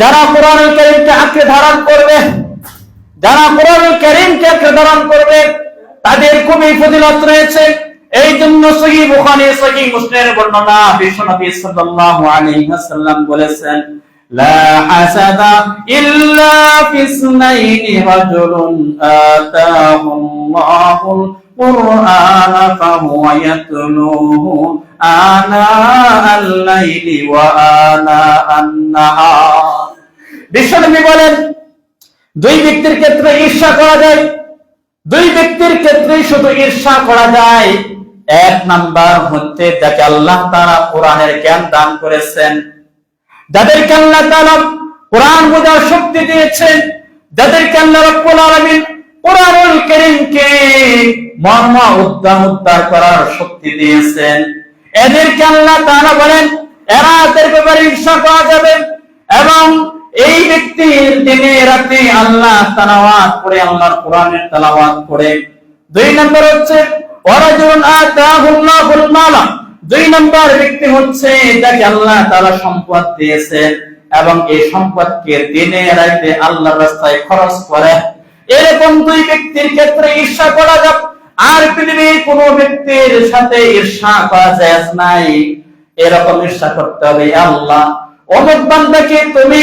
যারা কোরআন করিমকে আঁকড়ে ধারণ করবে যারা কোরআন করিমকে আঁকড়ে ধারণ করবে তাদের খুবই ফজিলত রয়েছে এই জন্য সহি বুখারী সহি মুসলিমের বর্ণনা বিশ্বনবী সাল্লাল্লাহু আলাইহি ওয়াসাল্লাম বলেছেন লা হাসাদা ইল্লা ফিসনাইনি রাজুলুন আতাহুল্লাহুল القرآن فهو يتلوه آناء الليل وآناء النهار বিশ্বনবী বলেন, দুই ব্যক্তির ক্ষেত্রে ঈর্ষা করা যায়, দুই ব্যক্তির ক্ষেত্রে শুধু ঈর্ষা করা যায়। এক নাম্বার হচ্ছে যাকে আল্লাহ তারা কোরআনের জ্ঞান দান করেছেন। যাদেরকে আল্লাহ তারা কোরআন বোঝার শক্তি দিয়েছেন, যাদেরকে আল্লাহ রব্বুল আলামিন কোরআনুল কারীমকে মর্ম উদ্ধার উদ্ধার করার শক্তি দিয়েছেন। এদেরকে আল্লাহ তাআলা বলেন, এরা এদের ব্যাপারে ঈর্ষা করা যাবে এবং এই ব্যক্তির দিনে রাতে আল্লাহ তালাওয়াত করে, আল্লাহর কোরআনের তালাওয়াত করে। দুই নম্বর হচ্ছে ওয়ারাজুন আতাহুল্লাহুল মালা। দুই নম্বর ব্যক্তি হচ্ছে যাকে আল্লাহ তাআলা সম্পদ দিয়েছেন এবং এই সম্পদকে দিনে রাতে আল্লাহর রাস্তায় খরচ করে। এরকম দুই ব্যক্তির ক্ষেত্রে ঈর্ষা করা যাবে আর পৃথিবীর কোন ব্যক্তির সাথে ঈর্ষা করা যায় নাই। এরকম ঈর্ষা করতে হবে আল্লাহ। অমুক বান্দাকে তুমি